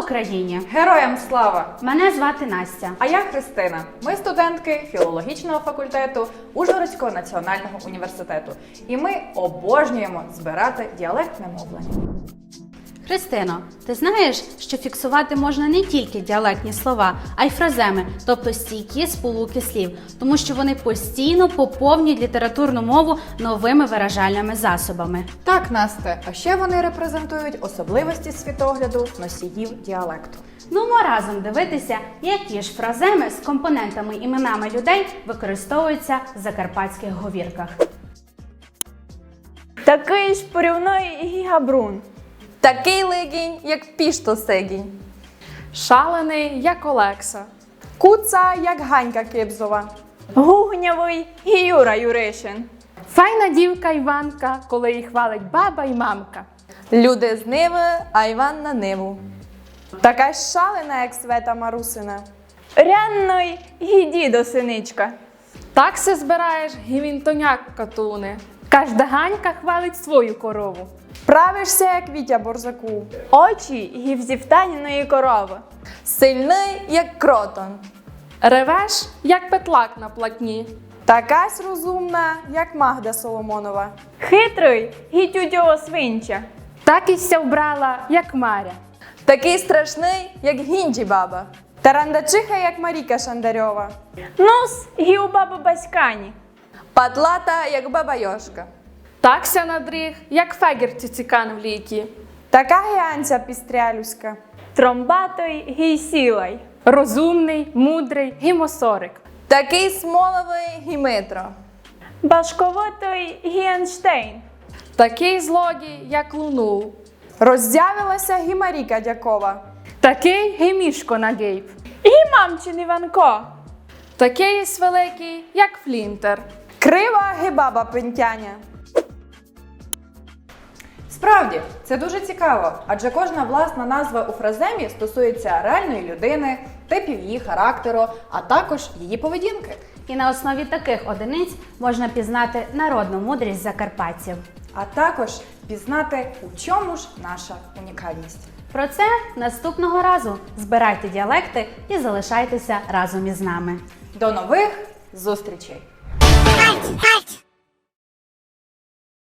Україні! Героям слава! Мене звати Настя. А я Христина. Ми студентки філологічного факультету Ужгородського національного університету. І ми обожнюємо збирати діалектне мовлення. Христино, ти знаєш, що фіксувати можна не тільки діалектні слова, а й фраземи, тобто стійкі сполуки слів, тому що вони постійно поповнюють літературну мову новими виражальними засобами. Так, Насте, а ще вони репрезентують особливості світогляду носіїв діалекту. Ну, ми разом дивитися, які ж фраземи з компонентами іменами людей використовуються в закарпатських говірках. Такий ж порівний гігабрун. Такий легінь, як піштосегінь. Шалений, як Олекса. Куца, як Ганька Кибзова. Гугнявий Гіюра Юришин. Файна дівка Іванка, коли її хвалить баба і мамка. Люди з Ниви, а Іван на Ниву. Така ж шалена, як Света Марусина. Рянний гідідо синичка. Так се збираєш гівінтоняк катуни. Кажда ганька хвалить свою корову. Правишся, як Вітя Борзаку. Очі гівзівтаніної корови. Сильний, як кротон. Ревеш, як петлак на платні. Такась розумна, як Магда Соломонова. Хитрий гітютього свинча. Так і ся вбрала, як Маря. Такий страшний, як гінджі баба. Тарандачиха, як Маріка Шандарьова. Нос гів баба Баськані. Патлата, як баба Йошка. Так ся надріг, як фегір цицикан в літі. Така гіанця пістрялюська. Тромбатой гій сілай. Розумний, мудрий, гімосорик. Такий смоловий гімитро. Башковитий Гіенштейн. Такий злодій, як лунул. Роздявилася Гімаріка Дякова. Такий гімішко на гейб. Гімамчин Іванко. Такий великий, як флінтер. Крива гибаба Пентяня. Справді, це дуже цікаво, адже кожна власна назва у фраземі стосується реальної людини, типів її характеру, а також її поведінки. І на основі таких одиниць можна пізнати народну мудрість закарпатців. А також пізнати, у чому ж наша унікальність. Про це наступного разу збирайте діалекти і залишайтеся разом із нами. До нових зустрічей! Halt! Halt!